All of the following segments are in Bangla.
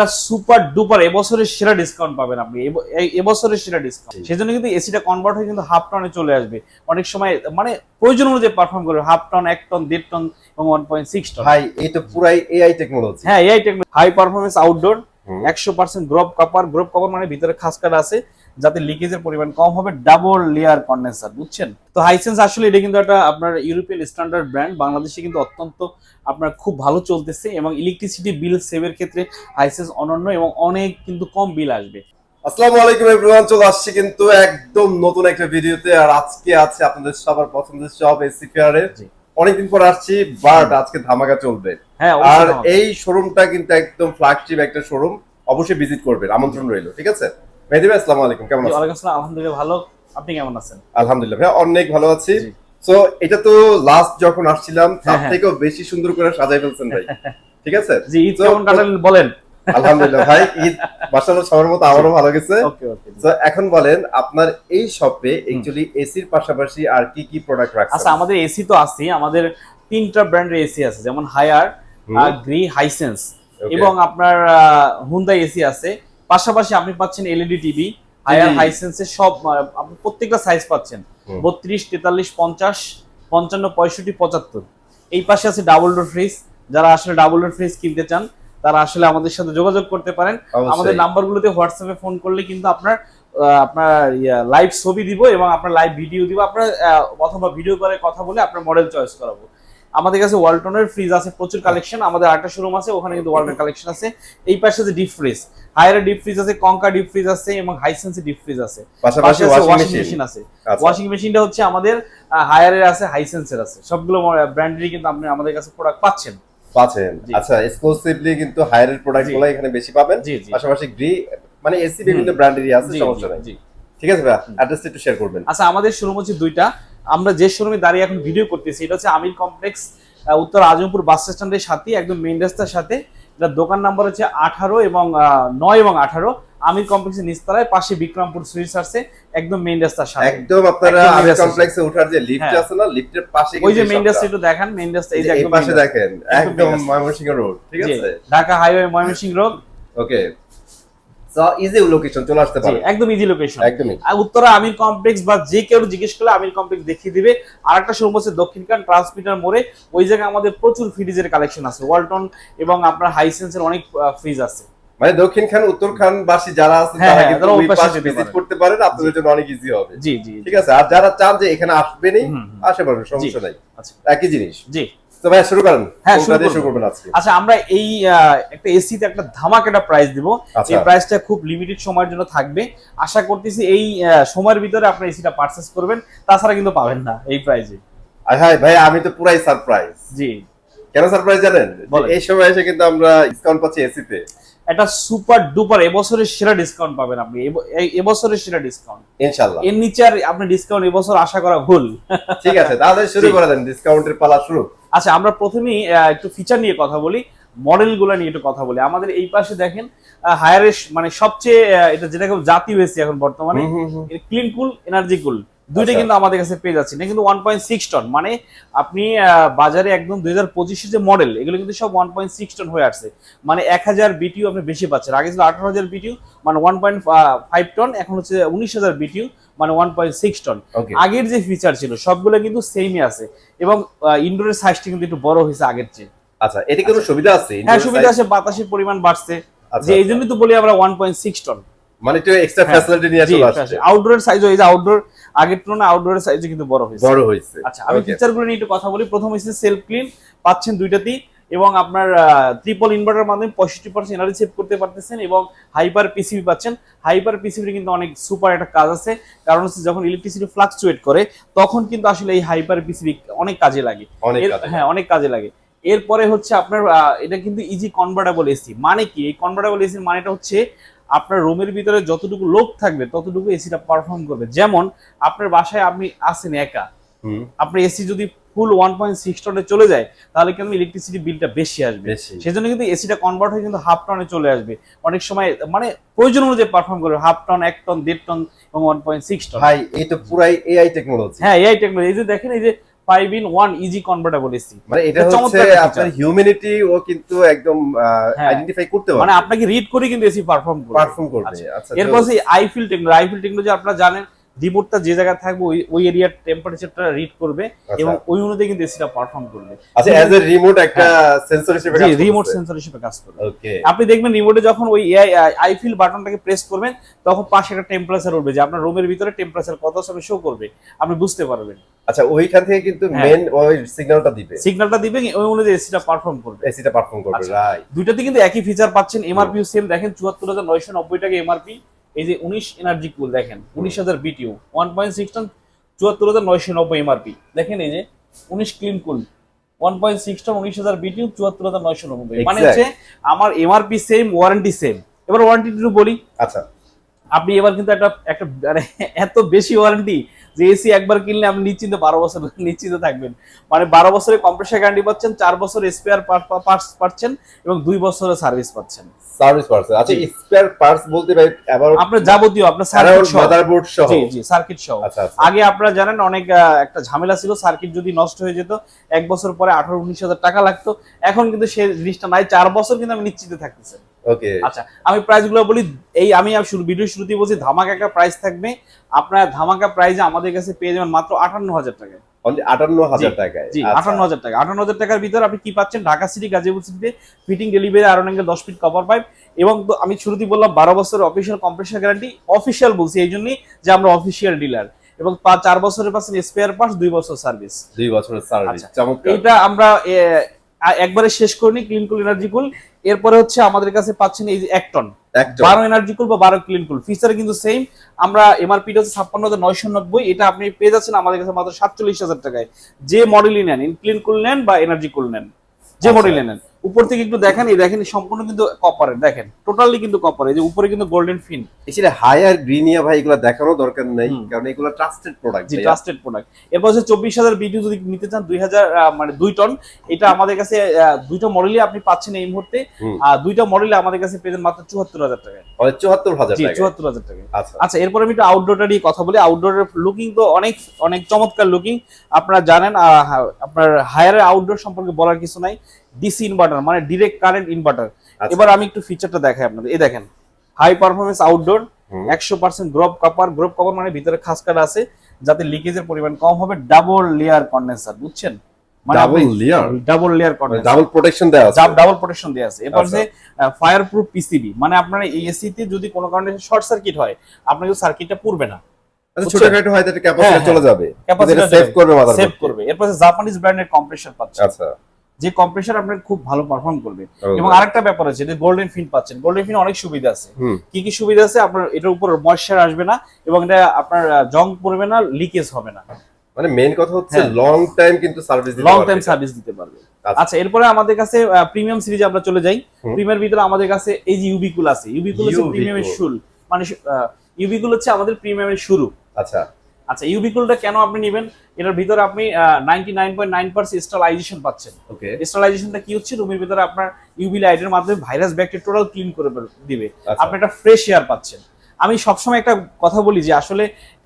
একটা সুপার ডুপার এবছরের সেরা ডিসকাউন্ট পাবেন আপনি। এবছরের সেরা ডিসকাউন্ট সেই জন্য কিন্তু এসিটা কনভার্ট হয়ে কিন্তু হাফ টনে চলে আসবে। অনেক সময় মানে প্রয়োজন অনুযায়ী পারফর্ম করবে। হাফ টন এক টন দেড় টন এবং ওয়ান পয়েন্ট সিক্স টন ভাই এই তো পুরাই এআই টেকনোলজি হ্যাঁ AI technology high performance outdoor একশো percent grooved copper grooved copper মানে ভিতরে খাস কাটা আছে। যাতে লিকেজের পরিমাণ কম হবে ডাবল লেয়ার কন্ডেন্সার বুঝছেন? তো হাইসেন্স আসলে এটা কিন্তু একটা আপনার ইউরোপিয়ান স্ট্যান্ডার্ড ব্র্যান্ড বাংলাদেশে কিন্তু অত্যন্ত আপনার খুব ভালো চলতেছে এবং ইলেকট্রিসিটি বিল সেভের ক্ষেত্রে হাইসেন্স অনন্য এবং অনেক কিন্তু কম বিল আসবে। আসসালামু আলাইকুম এভরিওয়ান চলে আসছি কিন্তু একদম নতুন একটা ভিডিওতে আর আজকে আছে আপনাদের সবার পছন্দের সব এসি ফেয়ারে অনেকদিন পর আসছি বাট আজকে ধামাকা চলবে। হ্যাঁ আর। এই শোরুমটা কিন্তু একদম ফ্ল্যাগশিপ একটা শোরুম অবশ্যই ভিজিট করবেন আমন্ত্রণ রইল ঠিক আছে? মেহেদি ভাই আসসালামু আলাইকুম। কেমন আছেন? ওয়ালাইকুম আসসালাম। আলহামদুলিল্লাহ ভালো। আপনি কেমন আছেন? আলহামদুলিল্লাহ ভাই অনেক ভালো আছি। সো এটা তো লাস্ট যখন আসছিলাম তার হ্যাঁ। থেকেও বেশি সুন্দর করে সাজাই ফেলছেন ভাই। ঠিক আছে? জি ঈদ কেমন কাটালেন বলেন। আলহামদুলিল্লাহ ভাই ঈদ মাসাল্লাহ সবার মতো আমারও ভালো গেছে। ওকে ওকে। তো এখন বলেন আপনার এই শপে অ্যাকচুয়ালি এসির পাশাপাশি আর কি কি প্রোডাক্ট রাখছেন? আচ্ছা আমাদের এসি তো আছে আমাদের তিনটা ব্র্যান্ডের এসি আছে যেমন হায়ার গ্রি হাইসেন্স এবং আপনার হুন্দাই এসি আছে। পাশাপাশি আপনি পাচ্ছেন এলইডি টিভি হায়ার হাইসেন্সের সব আপনি প্রত্যেকটা সাইজ পাচ্ছেন। বত্রিশ তেতাল্লিশ পঞ্চাশ পঞ্চান্ন পঁয়ষট্টি পঁচাত্তর। এই পাশে আছে ডাবল ডোর ফ্রিজ যারা আসলে ডাবল ডোর ফ্রিজ কিনতে চান তারা আসলে আমাদের সাথে যোগাযোগ করতে পারেন। আমাদের নাম্বারগুলোতে হোয়াটসঅ্যাপে ফোন করলে কিন্তু আপনার আপনার লাইভ ছবি দিব এবং আপনার লাইভ ভিডিও দিব। আপনার অথবা ভিডিও করে কথা বলে আপনার মডেল চয়েস করাবো। আমাদের কাছে ওয়ালটনের ফ্রিজ আছে প্রচুর কালেকশন আমাদের আরেকটা শোরুম আছে ওখানে কিন্তু ওয়ালটন কালেকশন আছে। এই পাশে আছে ডিপ ফ্রিজ হায়ারে ডিপ ফ্রিজ আছে কঙ্কা ডিপ ফ্রিজ আছে এবং হাইসেন্সে ডিপ ফ্রিজ আছে। পাশাপাশি ওয়াশিং মেশিন আছে। আচ্ছা। ওয়াশিং মেশিনটা হচ্ছে আমাদের হায়ারের আছে হাইসেন্সের আছে। সবগুলো ব্র্যান্ডেরই কিন্তু আপনি আমাদের কাছে প্রোডাক্ট পাচ্ছেন। পাচ্ছেন। আচ্ছা এক্সক্লুসিভলি কিন্তু হায়ারের প্রোডাক্টগুলো এখানে বেশি পাবেন। পাশাপাশি গ্রি মানে এসি বিভিন্ন ব্র্যান্ডেরই আছে সমস্যা নাই। ঠিক আছে ভাই অ্যাড্রেসটা একটু শেয়ার করবেন। আচ্ছা আমাদের শোরুম হচ্ছে দুইটা। আমরা যে শোরুমে দাঁড়িয়ে এখন ভিডিও করতেছি এটা হচ্ছে আমির কমপ্লেক্স উত্তর আজমপুর বাস স্ট্যান্ডের সাথে একদম মেইন রাস্তার সাথে। এটা দোকান নাম্বার হচ্ছে আঠারো এবং নয় এবং আঠারো। আমির কমপ্লেক্সের নিচতলায় পাশে বিক্রমপুর সুইটস আছে একদম মেইন রাস্তার সাথে। একদম আপনারা একদম আমি কমপ্লেক্সে ওঠার যে লিফট হ্যাঁ। আছে না লিফটের পাশে ওই যে মেইন রাস্তা একটু দেখান মেইন রাস্তা এই যে একদম পাশে দেখেন একদম ময়মনসিংহ রোড ঠিক আছে? Dhaka highway Mymensingh road okay easy location চলে আসতে পারে। একদম ইজি লোকেশন একদমই। আর উত্তরা আমির কমপ্লেক্স বা যে কেউ জিজ্ঞেস করলে আমির কমপ্লেক্স দেখিয়ে দিবে। আর একটা শোরুম হচ্ছে দক্ষিণকান ট্রান্সমিটার মোড়ে। ওই জায়গায় আমাদের প্রচুর ফ্রিজের কালেকশন আছে। ওয়ালটন এবং আপনার হাইসেন্সের অনেক ফ্রিজ আছে। মানে দক্ষিণ খান উত্তর খান বাসী যারা আছে হ্যাঁ, তারা হ্যাঁ, কিন্তু ওই পাশে ভিজিট করতে পারেন আপনাদের জন্য অনেক ইজি হবে। জি জি ঠিক আছে? আর যারা চান যে এখানে আসবেনই। আসে পারবেন সমস্যা নাই। আচ্ছা। একই জিনিস। জি। তো ভাই শুরু করেন। হ্যাঁ, শুরু করবেন আজকে? আচ্ছা আমরা এই একটা এসিতে একটা ধামাক একটা প্রাইস দিব। আচ্ছা। এই প্রাইসটা খুব লিমিটেড সময়ের জন্য থাকবে। আশা করতেছি এই সময়ের ভিতরে আপনি এসিটা পারচেস করবেন। তাছাড়া কিন্তু পাবেন না এই প্রাইসে হ্যাঁ ভাই আমি তো পুরাই সারপ্রাইজ জি। কেন সারপ্রাইজ জানেন? এই সময় এসে কিন্তু আমরা ডিসকাউন্ট পাচ্ছি এসিতে। একটা সুপার ডুপার এবছরের সেরা ডিসকাউন্ট পাবেন আপনি। এবছরের সেরা ডিসকাউন্ট ইনশাআল্লাহ। এর নিচে আর আপনি ডিসকাউন্ট এবছর আশা করা ভুল। ঠিক আছে তাহলে শুরু। করে দেন ডিসকাউন্টের পালা শুরু। আচ্ছা আমরা প্রথমেই একটু ফিচার নিয়ে কথা বলি মডেলগুলো নিয়ে একটু কথা বলি আমাদের এই পাশে দেখেন হায়ারেস্ট মানে সবচেয়ে এটা যেটাকে জাতি হয়েছে এখন বর্তমানে। ক্লিন কুল এনার্জি কুল দুইটা আচ্ছা। কিন্তু আমাদের কাছে পেয়ে যাচ্ছে এটা কিন্তু ওয়ান পয়েন্ট সিক্স টন মানে আপনি বাজারে একদম দুই হাজার পঁচিশের যে মডেল এগুলো কিন্তু সব ওয়ান পয়েন্ট সিক্স টন হয়ে আসছে। মানে এক হাজার বিটিউ আপনি বেশি পাচ্ছেন। আগে ছিল আঠারো হাজার বিটিউ মানে ওয়ান পয়েন্ট ফাইভ টন এখন হচ্ছে উনিশ হাজার বিটিউ মানে ওয়ান পয়েন্ট সিক্স টন আগের যে ফিচার ছিল সবগুলো কিন্তু সেমই আছে। এবং ইনডোরের সাইজটা কিন্তু একটু বড় হয়েছে আগের চেয়ে। আচ্ছা এতে কোনো সুবিধা আছে? হ্যাঁ সুবিধা আছে বাতাসের পরিমাণ বাড়ছে। আচ্ছা, যে এই আচ্ছা। জন্যই তো বলি আমরা ওয়ান পয়েন্ট সিক্স টন মানে একটু এক্সট্রা ফ্যাসিলিটি নিয়ে আসছে। আউটডোরের সাইজ এই যে আউটডোর আগের তুলনায় আউটডোরের সাইজ কিন্তু বড় হয়েছে। বড় হয়েছে। আচ্ছা আমি Okay. ফিচারগুলো নিয়ে একটু কথা বলি। প্রথম হচ্ছে সেলফ ক্লিন পাচ্ছেন দুইটাতেই এবং আপনার ট্রিপল ইনভার্টার মাধ্যমে পঁয়ষট্টি পার্সেন্ট এনার্জি সেভ করতে পারতেছেন এবং হাইপার পিসিবি পাচ্ছেন। হাইপার পিসিবি কিন্তু অনেক সুপার একটা কাজ আছে। কারণ হচ্ছে যখন ইলেকট্রিসিটি ফ্লাকচুয়েট করে তখন কিন্তু আসলে এই হাইপার পিসিবি অনেক কাজে লাগে। হ্যাঁ অনেক কাজে লাগে। এরপরে হচ্ছে আপনার এটা কিন্তু ইজি কনভার্টেবল এসি মানে কি? এই কনভার্টেবল এসির মানেটা হচ্ছে আপনার রুমের ভিতরে যতটুকু লোক থাকবে ততটুকু এসিটা পারফর্ম করবে। যেমন আপনার বাসায় আপনি আসেন একা হুম, আপনার এসি যদি ফুল ওয়ান পয়েন্ট সিক্স টনে চলে যায় তাহলে কিন্তু ইলেকট্রিসিটি বিলটা বেশি আসবে। সেজন্য কিন্তু এসিটা কনভার্ট হয়ে কিন্তু হাফ টনে চলে আসবে। অনেক সময় মানে প্রয়োজন অনুযায়ী পারফর্ম করবে হাফ টন এক টন দেড় টন এবং ওয়ান পয়েন্ট সিক্স টন ভাই এই তো পুরাই এআই টেকনোলজি হ্যাঁ এই টেকনোলজি এই যে দেখেন এই যে five in one easy convertible AC মানে এটা হচ্ছে আপনার হিউম্যানিটি ও কিন্তু একদম হ্যাঁ। আইডেন্টিফাই করতে মানে আপনাকে রিড করে কিন্তু এসি পারফর্ম করবে। পারফর্ম করবে আচ্ছা। আচ্ছা। এরপর সেই আইফিল টেকনোলজি আইফিল টেকনোলজি আপনারা জানেন রিমোটটা যে জায়গায় থাকবে ওই ওই এরিয়ার টেম্পারেচারটা রিড করবে এবং ওই অনুযায়ী কিন্তু এসিটা পারফর্ম করবে। আচ্ছা এ রিমোট একটা সেন্সর হিসেবে জি রিমোট সেন্সর হিসেবে কাজ করবে। ওকে আপনি দেখবেন রিমোটে যখন ওই এআই আইফিল বাটনটাকে প্রেস করবেন তখন পাশে একটা টেম্পারেচার উঠবে যে আপনার রুমের ভিতরে টেম্পারেচার কত সময় শো করবে আপনি বুঝতে পারবেন। আচ্ছা ওইখান থেকে কিন্তু হ্যাঁ। মেন ওই সিগন্যালটা দিবে। সিগন্যালটা দিবেন ওই অনুযায়ী এসিটা পারফর্ম করবে। এসিটা পারফর্ম করবে আচ্ছা। রাইট দুইটাতে কিন্তু একই ফিচার পাচ্ছেন এমআরপিও সেম দেখেন চুয়াত্তর হাজার নয়শো নব্বই টাকা এমআরপি এই যে উনিশ এনার্জি কুল দেখেন উনিশ হাজার BTU one point six ton চুয়াত্তর হাজার নয়শো নব্বই এমআরপি দেখেন এই যে উনিশ clean cool one point six ton উনিশ হাজার বিটিউ চুয়াত্তর হাজার নয়শো নব্বই। মানে. হচ্ছে আমার এমআরপি সেম ওয়ারেন্টি সেম এবার ওয়ারেন্টি টু বলি। আচ্ছা। আপনি এবার কিন্তু একটা একটা মানে এত বেশি ওয়ারেন্টি যে এসি একবার কিনলে আপনি নিশ্চিন্তে বারো বছর নিশ্চিন্তে থাকবেন। মানে বারো বছরে কম্প্রেসার গ্যারান্টি পাচ্ছেন চার বছর স্পেয়ার পার্টস পাচ্ছেন এবং দুই বছরের সার্ভিস পাচ্ছেন। সার্ভিস পার্টস আচ্ছা স্পেয়ার পার্টস বলতে ভাই আবার আপনার যাবতীয় আপনার সার্কিট সহ। মাদারবোর্ড সহ। জি জি সার্কিট সহ। আচ্ছা আচ্ছা। আগে আপনারা জানেন অনেক একটা ঝামেলা ছিল সার্কিট যদি নষ্ট হয়ে যেত এক বছর পরে আঠারো উনিশ হাজার টাকা লাগতো। এখন কিন্তু সেই জিনিসটা নাই চার বছর কিন্তু আমি নিশ্চিত থাকতেছে। ওকে আচ্ছা আমি প্রাইসগুলো বলি এই আমি শুরু ভিডিও শুরুতেই বলছি ধামাকা একটা প্রাইস থাকবে। আপনার ধামাকা আমাদের কাছে পেয়ে যাবেন মাত্র আটান্ন হাজার টাকায়। অনলি 58000 টাকায়। জি আচ্ছা। আটান্ন হাজার টাকা আটান্ন হাজার টাকার ভিতর আপনি কি পাচ্ছেন? ঢাকা সিটি গাজীপুর সিটিতে ফিটিং ডেলিভারি আরন অ্যাঙ্গেল দশ ফিট কভার পাইপ এবং আমি শুরুতেই বললাম বারো বছরের অফিসিয়াল কম্প্রেসার গ্যারান্টি অফিসিয়াল বলছি এই জন্যই যে আমরা অফিসিয়াল ডিলার এবং চার বছরের পাচ্ছেন স্পেয়ার পার্টস দুই বছর সার্ভিস দুই বছরের সার্ভিস আচ্ছা। এটা আমরা একবারে শেষ করিনি ক্লিন কুল এনার্জি কুল এরপরে হচ্ছে আমাদের কাছে পাচ্ছেন এই যে এক টন। বারো এনার্জি কুল বা বারো ক্লিন কুল ফিচার কিন্তু সেম আমরা এমআরপি হচ্ছে ছাপ্পান্ন হাজার নয়শো নব্বই এটা আপনি পেয়ে যাচ্ছেন আমাদের কাছে মাত্র সাতচল্লিশ হাজার টাকায়। যে মডেলই নেন ক্লিন কুল নেন বা এনার্জি কুল নেন যে মডেল মডেলই নেন। উপর থেকে একটু দেখেন এই দেখেন সম্পূর্ণ কিন্তু কপারের দেখেন। টোটালি কিন্তু কপারের যে উপরে কিন্তু গোল্ডেন ফিন এছাড়া হায়ার গ্রিনিয়া ভাই এগুলো দেখানো দরকার নেই। কারণ এগুলো ট্রাস্টেড প্রোডাক্ট জি ট্রাস্টেড প্রোডাক্ট এরপর হচ্ছে চব্বিশ হাজার বিডিও যদি নিতে চান দুই হাজার মানে দুই টন এটা আমাদের কাছে দুইটা মডেলই আপনি পাচ্ছেন এই মুহূর্তে। আর দুইটা মডেলে আমাদের কাছে পেয়ে যান মাত্র চুয়াত্তর হাজার মানে চুয়াত্তর হাজার টাকা চুয়াত্তর হাজার টাকায়। আচ্ছা। আচ্ছা এরপর আমি একটু আউটডোরটা নিয়ে কথা বলি। আউটডোরের লুকিং তো অনেক অনেক চমৎকার লুকিং আপনারা জানেন আপনার হায়ারের আউটডোর সম্পর্কে বলার কিছু নাই। ডিসি ইনভার্টার মানে ডিরেক্ট কারেন্ট ইনভার্টার। এবার আমি একটু ফিচারটা দেখাই আপনাদের। এই দেখেন হাই পারফরমেন্স আউটডোর একশো percent grooved copper grooved copper মানে ভিতরে খাস কাটা আছে যাতে লিকেজের পরিমাণ কম হবে ডাবল লেয়ার কন্ডেন্সার বুঝছেন? Double layer double layer condenser double protection আছে। ডাবল প্রোটেকশন আছে। এরপর আচ্ছা। যে পিসিবি মানে আপনার এই এসিতে যদি কোনো কারণে শর্ট সার্কিট হয় আপনার কিন্তু সার্কিটটা পুরবে না। আচ্ছা, ছোটখাটো ক্যাপাসিটি হ্যাঁ, চলে যাবে। Capacitor সেভ করবে সেভ করবে। এরপর জাপানিজ ব্র্যান্ডের কম্প্রেসার পাচ্ছেন। আচ্ছা। যে কম্প্রেসার আপনার খুব ভালো পারফর্ম করবে। এবং আরেকটা ব্যাপার আছে যে গোল্ডেন ফিন পাচ্ছেন। গোল্ডেন ফিন অনেক সুবিধা আছে। কি কি সুবিধা আছে? আপনার এটার উপর ময়শ্চার আসবে না এবং এটা আপনার জং পড়বে না লিকেজ হবে না। মানে মেইন কথা হচ্ছে হ্যাঁ। লং টাইম কিন্তু সার্ভিস দিতে লং টাইম সার্ভিস দিতে পারবে। আচ্ছা। আচ্ছা এরপরে আমাদের কাছে প্রিমিয়াম সিরিজে আমরা চলে যাই। প্রিমিয়ার ভিতরে আমাদের কাছে এই যে ইউবিকুল আছে। ইউবিকুল হচ্ছে। প্রিমিয়ামের শুল মানে ইউবিকুল হচ্ছে আমাদের প্রিমিয়ামের শুরু। আচ্ছা। আচ্ছা ইউবিকুলটা কেন আপনি নেবেন? এটার ভিতরে আপনি ninety nine point nine percent stabilization পাচ্ছেন। ওকে স্টালাইজেশনটা কি হচ্ছে? রুমের ভিতরে আপনার ইউভি লাইটের মাধ্যমে ভাইরাস ব্যাকটেরিয়া টোটাল ক্লিন করে দিবে। আচ্ছা। আপনি একটা ফ্রেশ এয়ার পাচ্ছেন। আমি সবসময় একটা কথা বলি যে আসলে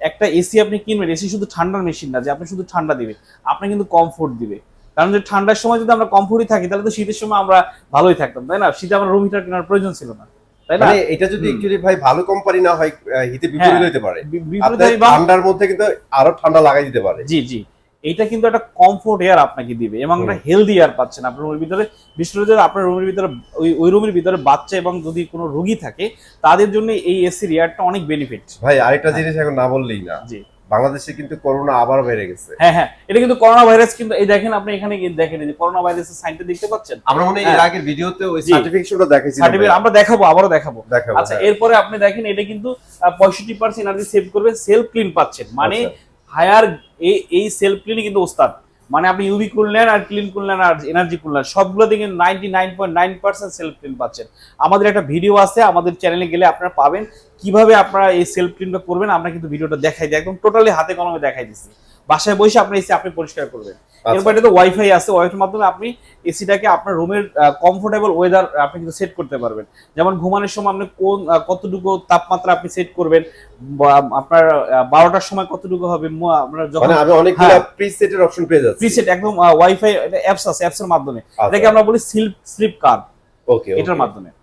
একটা এসি আপনি কিনবেন এসি শুধু ঠান্ডার মেশিন না যে আপনি শুধু ঠান্ডা দিবে আপনি কিন্তু কমফোর্ট দিবে। কারণ যে ঠান্ডার সময় যদি আমরা কমফোর্টই থাকি তাহলে তো শীতের সময় আমরা ভালোই থাকতাম তাই না? শীতে আমরা রুম হিটার কেনার প্রয়োজন ছিল না। তাই না? মানে এটা যদি একচুয়ালি ভাই ভালো কোম্পানি না হয় হিতে বিপরীত হ্যাঁ। হতে পারে। আপনার এবং- ঠান্ডার মধ্যে কিন্তু আরও ঠান্ডা লাগাই দিতে পারে। জি জি। এটা কিন্তু একটা কমফোর্ট এয়ার আপনাকে দিবে এবং একটা হেলদি এয়ার পাচ্ছেন আপনার রুমের ভিতরে বিশেষ করে আপনার রুমের ভিতরে ওই ওই রুমের ভিতরে বাচ্চা এবং যদি কোনো রোগী থাকে তাদের জন্য এই এসির এয়ারটা অনেক বেনিফিট ভাই আরেকটা জিনিস এখন না বললেই না। জি। বাংলাদেশে কিন্তু করোনা আবার বেড়ে গেছে হ্যাঁ হ্যাঁ এটা কিন্তু করোনা ভাইরাস কিন্তু এই দেখেন আপনি এখানে দেখেন এই করোনা ভাইরাসের সাইনটা দেখতে পাচ্ছেন আমরা মনে এর হ্যাঁ। আগের ভিডিওতে ওই। সার্টিফিকেশনটা দেখাইছি সার্টিফিকেট আমরা দেখাবো আবারও দেখাবো আচ্ছা হ্যাঁ। এরপরে আপনি দেখেন এটা কিন্তু পঁয়ষট্টি পার্সেন্ট এনার্জি সেভ করবে সেলফ ক্লিন পাচ্ছেন মানে আচ্ছা। হায়ার এই এই সেলফ ক্লিনই কিন্তু ওস্তাদ মানে আপনি ইউবি কুললেন আর ক্লিন কুল নেন আর এনার্জি কুল সবগুলো কিন্তু ninety nine point nine self clean পাচ্ছেন। আমাদের একটা ভিডিও আছে, আমাদের চ্যানেলে গেলে আপনারা পাবেন। কীভাবে আপনারা এই সেলফ ক্লিনটা করবেন, আমরা কিন্তু ভিডিওটা দেখাই দিই। একদম টোটালি হাতে কলমে দেখাই দিচ্ছি। বাসায় বসে আপনি এসি আপনি পরিষ্কার করবেন। আচ্ছা। এরপর এটাতে ওয়াইফাই আছে ওয়াইফাইয়ের মাধ্যমে আপনি এসিটাকে আপনার রুমের কমফোর্টেবল ওয়েদার আপনি কিন্তু সেট করতে পারবেন। যেমন ঘুমানোর সময় আপনি কোন কতটুকু তাপমাত্রা আপনি সেট করবেন আপনার বারোটার সময় কতটুকু হবে আপনার যখন মানে আমি অনেকগুলো হ্যাঁ। প্রিসেটের অপশন পেয়ে যাচ্ছি। প্রিসেট একদম ওয়াইফাই অ্যাপস আছে অ্যাপস এর মাধ্যমে। আচ্ছা। এটাকে আমরা বলি স্লিপ স্লিপ কার ওকে এটার মাধ্যমে। তো আপনারা আমরা-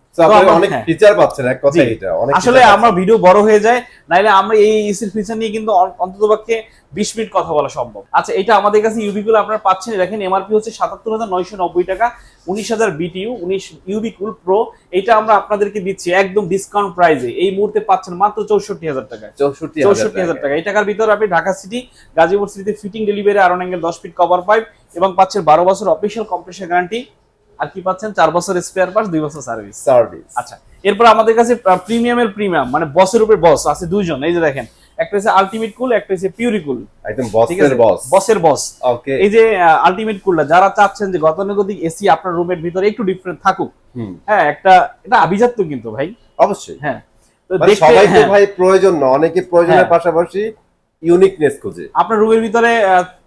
অনেক হ্যাঁ। ফিচার পাচ্ছেন এক কথা এটা অনেক আসলে feature ভিডিও বড় হয়ে যায় নাইলে আমরা এই এসির ফিচার নিয়ে কিন্তু অন্তত পক্ষে বিশ মিনিট কথা বলা সম্ভব। আচ্ছা এটা আমাদের কাছে আপনারা পাচ্ছেন দেখেন এমআরপি হচ্ছে টাকা প্রো এটা আমরা আপনাদেরকে দিচ্ছি একদম ডিসকাউন্ট প্রাইসে এই মুহূর্তে পাচ্ছেন মাত্র চৌষট্টি হাজার টাকায়। চৌষট্টি চৌষট্টি হাজার টাকা এই টাকার ভিতরে আপনি ঢাকা সিটি গাজীপুর সিটিতে ফিটিং ডেলিভারি আরন অ্যাঙ্গেল দশ ফিট কভার পাইপ এবং পাচ্ছেন বারো বছর অফিসিয়াল কম্প্রেসার গ্যারান্টি আর কি পাচ্ছেন? চার বছর স্পেয়ার পার্স দুই বছর সার্ভিস সার্ভিস আচ্ছা এরপর আমাদের কাছে প্রিমিয়ামের প্রিমিয়াম মানে বসের উপরে বস আছে দুইজন এই যে দেখেন। একটা হচ্ছে আলটিমেট কুল একটা হচ্ছে পিউরিকুল একদম বসের বস বসের বস ওকে এই যে আলটিমেট কুলটা যারা চাচ্ছেন যে গতানুগতিক এসি আপনার রুমের ভিতরে একটু ডিফারেন্ট থাকুক হ্যাঁ একটা এটা আভিজাত্য কিন্তু ভাই। অবশ্যই। হ্যাঁ তো মানে সবাই তো হ্যাঁ, ভাই প্রয়োজন না অনেকে প্রয়োজনের হ্যাঁ। পাশাপাশি ইউনিকনেস খোঁজে। আপনার রুমের ভিতরে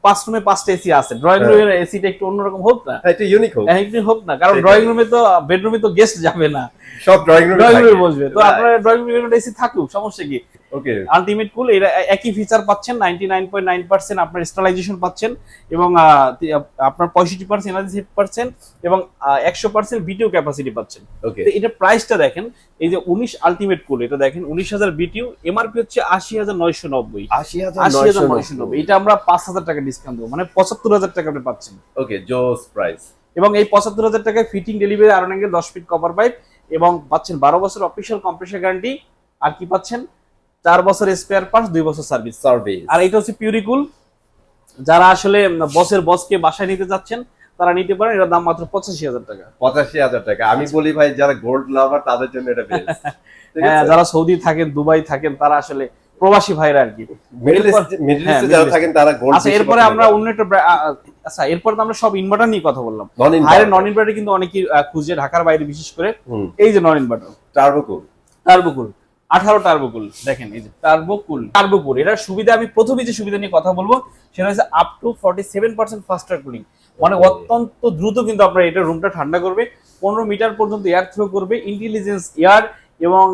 পাঁচ রুমে পাঁচটা এসি আছে ড্রয়িং। রুমের এসিটা একটু অন্যরকম হোক না। হ্যাঁ, এটা ইউনিক হোক। হ্যাঁ, হোক না কারণ ড্রয়িং রুমে তো বেডরুমে তো গেস্ট যাবে না। সব ড্রয়িং রুমে ড্রয়িং রুমে বসবে। তো আপনার ড্রয়িং রুমে এসি থাকুক সমস্যা কি? ওকে আলটিমেট কুল এরা একই ফিচার পাচ্ছেন ninety nine point nine percent আপনার স্টালাইজেশন পাচ্ছেন এবং আপনার পঁয়ষট্টি পার্সেন্ট এনার্জি সেভ পাচ্ছেন এবং একশো পার্সেন্ট ভিডিও ক্যাপাসিটি পাচ্ছেন। ওকে তো এটা প্রাইসটা দেখেন এই যে উনিশ আলটিমেট কুল এটা দেখেন উনিশ হাজার বিটিউ এমআরপি হচ্ছে আশি হাজার নয়শো নব্বই। আশি হাজার আশি হাজার নয়শো নব্বই। এটা আমরা পাঁচ হাজার টাকা ডিসকাউন্ট দেবো। মানে পঁচাত্তর হাজার টাকা আপনি পাচ্ছেন। ওকে জোস প্রাইস এবং এই পঁচাত্তর হাজার টাকায় ফিটিং ডেলিভারি অ্যাঙ্গেল দশ ফিট কভার পাইপ এবং পাচ্ছেন বারো বছর অফিসিয়াল কম্প্রেসার গ্যারান্টি আর কি পাচ্ছেন? চার বছর স্পেয়ার পার্টস দুই বছর সার্ভিস সার্ভিস আর এটা হচ্ছে পিউরিকুল যারা আসলে বসের বসকে বাসায় নিতে যাচ্ছেন তারা নিতে পারেন। এটার দাম মাত্র পঁচাশি হাজার টাকা। পঁচাশি হাজার টাকা। আমি বলি ভাই যারা গোল্ড লাভার তাদের জন্য এটা হ্যাঁ যারা সৌদি থাকেন দুবাই থাকেন তারা আসলে প্রবাসী ভাইরা আর কি। হ্যাঁ, ইস্টে যারা থাকেন তারা আচ্ছা এরপরে আমরা অন্য একটা আচ্ছা এরপরে তো আমরা সব ইনভার্টার নিয়ে কথা বললাম। নন ইনভার্টার কিন্তু অনেকেই খুঁজে ঢাকার বাইরে বিশেষ করে। এই যে নন ইনভার্টার টার্বোকুল টার্বোকুল আঠারো টার্বোকুল দেখেন এই যে টার্বোকুল টার্বোকুল এটার সুবিধা আমি প্রথমে যে সুবিধা নিয়ে কথা বলব সেটা হচ্ছে up to forty seven percent faster cooling মানে অত্যন্ত দ্রুত কিন্তু আপনার এটা রুমটা ঠান্ডা করবে পনেরো মিটার পর্যন্ত এয়ার থ্রো করবে ইন্টেলিজেন্স এয়ার এবং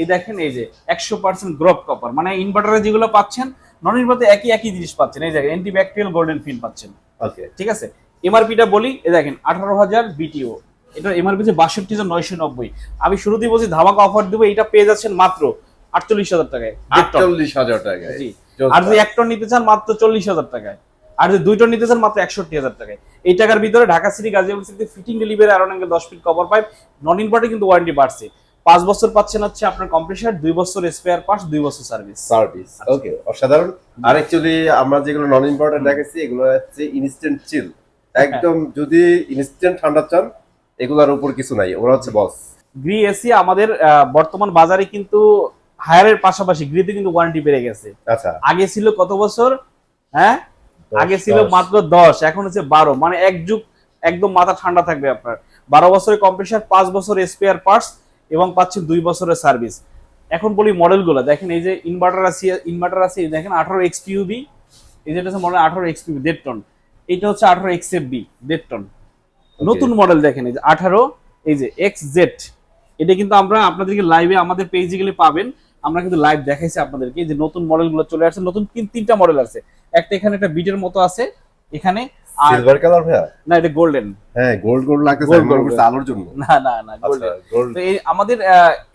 এই দেখেন এই যে একশো পার্সেন্ট গ্রপ কপার মানে ইনভার্টারে যেগুলো পাচ্ছেন নন ইনভার্টারে একই একই জিনিস পাচ্ছেন। এই দেখেন অ্যান্টি ব্যাকটেরিয়াল গোল্ডেন ফিন পাচ্ছেন। ওকে ঠিক আছে? এমআরপিটা বলি এ দেখেন আঠারো হাজার বিটিও এটা এমআরপি হচ্ছে বাষট্টি হাজার নয়শো নব্বই। আমি শুরুতেই বলছি ধামাকা অফার দেবো এটা পেয়ে যাচ্ছেন মাত্র আটচল্লিশ হাজার টাকায়। আটচল্লিশ হাজার টাকা জি। আর যদি এক টন নিতে চান মাত্র চল্লিশ হাজার টাকায়। আর যদি দুই টন নিতে চান মাত্র একষট্টি হাজার টাকায়। এই টাকার ভিতরে Dhaka city Gazipur city fitting delivery আরও নাকি দশ feet cover pipe non inverter কিন্তু ওয়ারেন্টি বাড়ছে। পাঁচ বছর পাচ্ছেন হচ্ছে আপনার কম্প্রেসার দুই বছর স্পেয়ার পার্টস দুই বছর সার্ভিস সার্ভিস ওকে অসাধারণ। আর অ্যাকচুয়ালি আমরা যেগুলো নন ইম্পর্টেন্ট দেখাচ্ছি এগুলো হচ্ছে ইনস্ট্যান্ট চিল একদম যদি ইনস্ট্যান্ট ঠান্ডা চান এগুলোর উপর কিছু নাই ওরা হচ্ছে বস গ্রি এসি আমাদের বর্তমান বাজারে কিন্তু হায়ারের পাশাপাশি গ্রিতে কিন্তু ওয়ারেন্টি বেড়ে গেছে। আচ্ছা। আগে ছিল কত বছর? হ্যাঁ? আগে ছিল মাত্র দশ এখন হচ্ছে বারো। মানে এক যুগ একদম মাথা ঠান্ডা থাকবে আপনার। বারো বছরের কম্প্রেসার পাঁচ বছর স্পেয়ার পার্টস এবং পাচ্ছেন দুই বছরের সার্ভিস। এখন বলি মডেলগুলো দেখেন এই যে ইনভার্টার আছে ইনভার্টার আছে দেখেন আঠারো এক্স পিউবি এই যেটা হচ্ছে মডেল আঠারো এক্স পিউবি দেড় টন এইটা হচ্ছে আঠারো এক্স এফ বি দেড় টন নতুন মডেল দেখেন এই যে আঠারো এই যে এক্স জেড এটা কিন্তু আমরা আপনাদেরকে লাইভে আমাদের পেজে গেলে পাবেন। আমরা কিন্তু লাইভ দেখাইছি আপনাদেরকে যে নতুন মডেলগুলো চলে আসছে নতুন তিন- তিনটা মডেল আছে একটা এখানে একটা বিটের মতো আছে এখানে সিলভার কালার ভাইয়া? না এটা গোল্ডেন হ্যাঁ গোল্ড গোল্ড লাগতেছে মনে gold, আলোর জন্য। না না না আচ্ছা গোল্ডেন তো এই আমাদের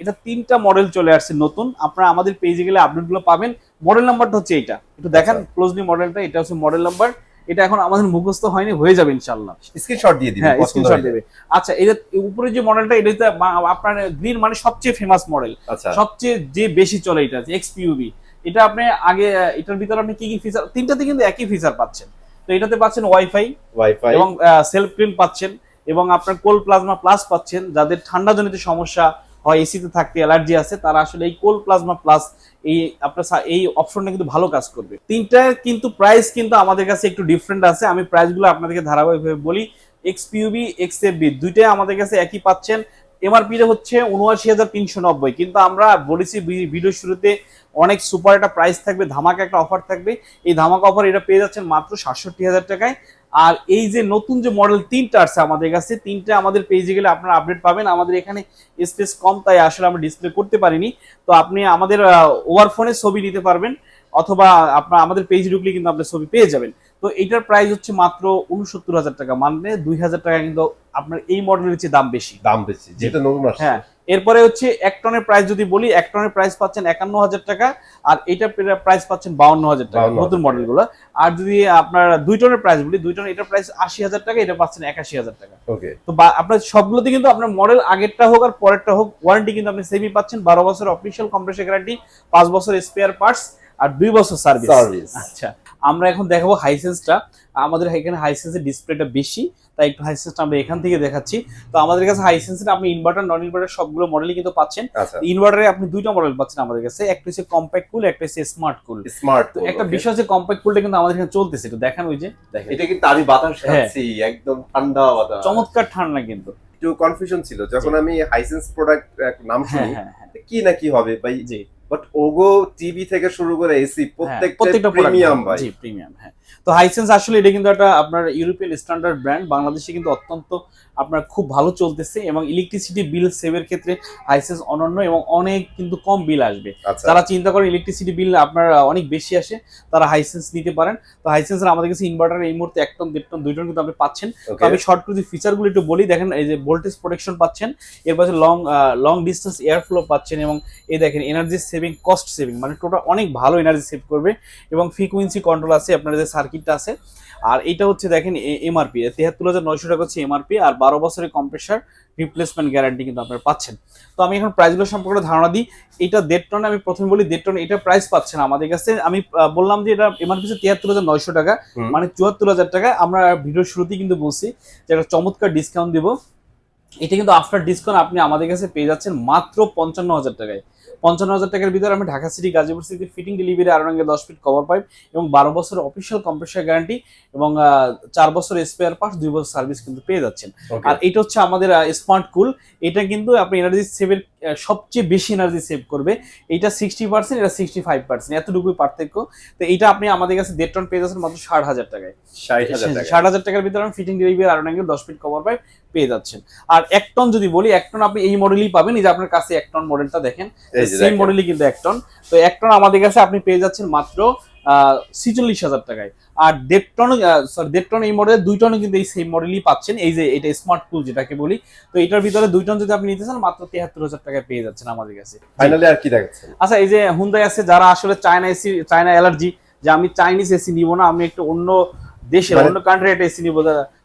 এটা তিনটা মডেল চলে আসছে নতুন। আপনারা আমাদের পেজে গেলে আপডেটগুলো পাবেন। মডেল নাম্বারটা হচ্ছে এটা একটু দেখেন আচ্ছা। ক্লোজলি মডেলটা এটা হচ্ছে মডেল নাম্বার এটা এখন আমাদের মুখস্থ হয়নি হয়ে যাবে ইনশাল্লাহ স্ক্রিনশট দিয়ে দিবেন হ্যাঁ স্ক্রিনশট। দেবে। আচ্ছা এটা উপরে যে মডেলটা এটা আপনার গ্রিন মানে সবচেয়ে ফেমাস মডেল আচ্ছা। সবচেয়ে যে বেশি চলে এটা এক্সপিউবি এটা আপনি আগে এটার ভিতরে আপনি কি কি ফিচার তিনটাতে কিন্তু একই ফিচার পাচ্ছেন। তো এটাতে পাচ্ছেন ওয়াইফাই ওয়াইফাই এবং সেলফ ক্লিন পাচ্ছেন এবং আপনার কোল প্লাজমা প্লাস পাচ্ছেন। যাদের ঠান্ডা জনিত সমস্যা হয় এসিতে থাকতে অ্যালার্জি আছে তারা আসলে এই কোল প্লাজমা প্লাস এই আপনার এই অপশনটা কিন্তু ভালো কাজ করবে। তিনটা কিন্তু প্রাইস কিন্তু আমাদের কাছে একটু ডিফারেন্ট আছে। আমি প্রাইসগুলো আপনাদেরকে ধারাবাহিকভাবে বলি। এক্সপিউবি এক্সএফবি দুইটাই আমাদের কাছে একই পাচ্ছেন। এমআরপি হচ্ছে উনআশি হাজার তিনশো নব্বই। কিন্তু আমরা বলেছি ভিডিও শুরুতে অনেক সুপার একটা প্রাইস থাকবে, ধামাকা একটা অফার থাকবে। এই ধামাকা অফার এটা পেয়ে যাচ্ছেন মাত্র সাতষট্টি হাজার টাকায়। আর এই যে নতুন যে মডেল তিনটা আসছে আমাদের কাছে, তিনটা আমাদের পেজে গেলে আপনারা আপডেট পাবেন। আমাদের এখানে স্পেস কম, তাই আসলে আমরা ডিসপ্লে করতে পারিনি। তো আপনি আমাদের ওভার ফোনে ছবি নিতে পারবেন, অথবা আপনার আমাদের পেজ ঢুকলে কিন্তু আপনি ছবি পেয়ে যাবেন। তো এইটার প্রাইস হচ্ছে মাত্র উনসত্তর হাজার টাকা। মানে দুই হাজার টাকা কিন্তু আপনার এই মডেলের চেয়ে দাম বেশি। দাম বেশি যেটা নতুন আসছে। হ্যাঁ এরপরে হচ্ছে এক টনের প্রাইস যদি বলি এক টনের প্রাইস পাচ্ছেন একান্ন হাজার টাকা আর এটা প্রাইস পাচ্ছেন বাউন্ন হাজার টাকা 52,000 নতুন মডেলগুলো আর যদি আপনার দুই টনের প্রাইস বলি দুই টন এটা প্রাইস আশি হাজার টাকা এটা পাচ্ছেন একাশি হাজার টাকা। ওকে। তো বা- আপনার সবগুলোতে কিন্তু আপনার মডেল আগেরটা হোক আর পরেরটা হোক ওয়ারেন্টি কিন্তু আপনি সেমই পাচ্ছেন। বারো বছর অফিসিয়াল কম্প্রেসার গ্যারান্টি পাঁচ বছর স্পেয়ার পার্টস আর দুই বছর সার্ভিস আচ্ছা আমরা এখন দেখাবো হাইসেন্সটা আমাদের এখানে হাইসেন্সের ডিসপ্লেটা বেশি তাই একটু হাইসেন্সটা আমরা এখান থেকে দেখাচ্ছি। তো আমাদের কাছে হাইসেন্সের আপনি ইনভার্টার নন ইনভার্টার সবগুলো মডেলই কিন্তু পাচ্ছেন। আচ্ছা। ইনভার্টারে আপনি দুইটা মডেল পাচ্ছেন আমাদের কাছে। একটা হচ্ছে কম্প্যাক্ট কুল একটা হচ্ছে স্মার্ট কুল স্মার্ট তো একটা বিষয় হচ্ছে কম্প্যাক্ট কুলটা কিন্তু আমাদের এখানে চলতেছে। একটু দেখান ওই যে। দেখেন। এটা কিন্তু আমি বাতাস হ্যাঁ। খাচ্ছি একদম ঠান্ডা বাতাস। চমৎকার ঠান্ডা কিন্তু। একটু কনফিউশন ছিল যখন আমি হাইসেন্স প্রোডাক্ট নাম হ্যাঁ শুনি হ্যাঁ কি না কি হবে? ভাই জি। বাট ওগো টিভি থেকে শুরু করে এসি হ্যাঁ, প্রত্যেকটা প্রত্যেকটা প্রিমিয়াম ভাই। জি প্রিমিয়াম হ্যাঁ। তো হাইসেন্স আসলে এটা কিন্তু একটা আপনার ইউরোপিয়ান স্ট্যান্ডার্ড ব্র্যান্ড বাংলাদেশে কিন্তু অত্যন্ত আপনার খুব ভালো চলতেছে এবং ইলেকট্রিসিটি বিল সেভের ক্ষেত্রে হাইসেন্স অনন্য এবং অনেক কিন্তু কম বিল আসবে। আচ্ছা। যারা চিন্তা করেন ইলেকট্রিসিটি বিল আপনার অনেক বেশি আসে তারা হাইসেন্স নিতে পারেন। তো হাইসেন্সের আমাদের কাছে ইনভার্টার এই মুহূর্তে এক টন দেড় টন দুই টন কিন্তু আপনি পাচ্ছেন। তো আমি শর্ট করে ফিচারগুলো একটু বলি দেখেন এই যে ভোল্টেজ প্রোটেকশন পাচ্ছেন এর পাশে long long distance air flow পাচ্ছেন এবং এই দেখেন এনার্জি সেভিং কস্ট সেভিং মানে টোটাল অনেক ভালো এনার্জি সেভ করবে এবং ফ্রিকুয়েন্সি কন্ট্রোল আছে আপনার যে সার্কিটটা আছে। আর এটা হচ্ছে দেখেন এমআরপি তেহাত্তর হাজার নয়শো টাকা হচ্ছে এমআরপি আর বারো বছরের কম্প্রেসার রিপ্লেসমেন্ট গ্যারান্টি কিন্তু আপনারা পাচ্ছেন। তো আমি এখন প্রাইসগুলো সম্পর্কে ধারণা দিই। এটা দেড় টনে আমি প্রথমে বলি দেড় টন এটা প্রাইস পাচ্ছেন আমাদের কাছে। আমি বললাম যে এটা এমআরপি হচ্ছে তিয়াত্তর হাজার নয়শো টাকা মানে চুয়াত্তর হাজার টাকা। আমরা ভিডিওর শুরুতেই কিন্তু বলছি যে একটা চমৎকার ডিসকাউন্ট দিব। এটা কিন্তু আফটার ডিসকাউন্ট আপনি আমাদের কাছে পেয়ে যাচ্ছেন মাত্র পঞ্চান্ন হাজার টাকায়। পঞ্চান্ন হাজার টাকার ভিতরে আমি Dhaka city Gazipur city fitting delivery আরও রঙের দশ ফিট কভার পাইপ এবং বারো বছর অফিসিয়াল কম্প্রেসার গ্যারান্টি এবং চার বছর স্পেয়ার পার্টস দুই বছর সার্ভিস কিন্তু পেয়ে যাচ্ছেন। আর এটা হচ্ছে আমাদের স্মার্ট কুল এটা কিন্তু আপনি এনার্জি সেভের সবচেয়ে বেশি এনার্জি সেভ করবে। এটা সিক্সটি পার্সেন্ট এটা সিক্সটি ফাইভ পার্সেন্ট এতটুকুই পার্থক্য। তো এটা আপনি আমাদের কাছে দেড় টন পেয়ে যাচ্ছেন মাত্র ষাট হাজার টাকায়। ষাট হাজার টাকার ভিতরে আমি ফিটিং ডেলিভারি আর অ্যাঙ্গেল দশ ফিট কভার পাইপ পেয়ে যাচ্ছেন। আর এক টন যদি বলি এক টন আপনি এই মডেলই পাবেন। এই যে আপনার কাছে এক টন মডেলটা দেখেন সেম মডেলই কিন্তু এক টন তো এক টন আমাদের কাছে আপনি পেয়ে যাচ্ছেন মাত্র ছিচল্লিশ হাজার টাকায়। আর দেড় টন সরি টন এই মডেল দুই টনও কিন্তু এই সেম মডেলই পাচ্ছেন। এই যে এটা স্মার্ট কুল যেটাকে বলি। তো এটার ভিতরে দুই টন যদি আপনি নিতে চান মাত্র তিয়াত্তর হাজার টাকায় পেয়ে যাচ্ছেন আমাদের কাছে। ফাইনালি আর কি দেখাচ্ছেন? আচ্ছা এই যে হুন্দাই আছে যারা আসলে চায়না এসি চায়না অ্যালার্জি যে আমি চাইনিজ এসি নিব না আমি একটু অন্য দেশের মানে- অন্য কান্ট্রি একটা এসি নিব।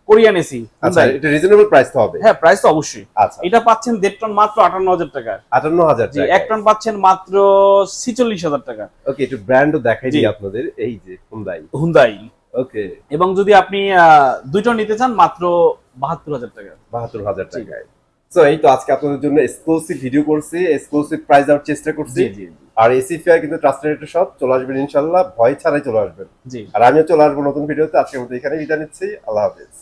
কোরিয়ান এসি আচ্ছা এটা রিজনেবল প্রাইস তো হবে। হ্যাঁ প্রাইস তো অবশ্যই। আচ্ছা। এটা পাচ্ছেন দেড় টন মাত্র আটান্ন হাজার টাকা। এক টন পাচ্ছেন মাত্র ছিচল্লিশ হাজার টাকা। ওকে একটু ব্র্যান্ডও দেখাই দিই আপনাদের। এই যে ওকে এবং যদি আপনি নিতে চান মাত্র বাহাত্তর হাজার টাকা। বাহাত্তর হাজার জি। টাকায়। তো এই তো আজকে আপনাদের জন্য এক্সক্লুসিভ ভিডিও করছি এক্সক্লুসিভ প্রাইস দেওয়ার চেষ্টা করছি। আর এসি ফেয়ার কিন্তু সব চলে আসবেন ইনশাল্লাহ ভয় ছাড়াই চলে আসবেন। আর আমিও চলে আসব নতুন ভিডিওতে আজকের মতো এখানে বিদায় নিচ্ছি। আল্লাহ হাফেজ।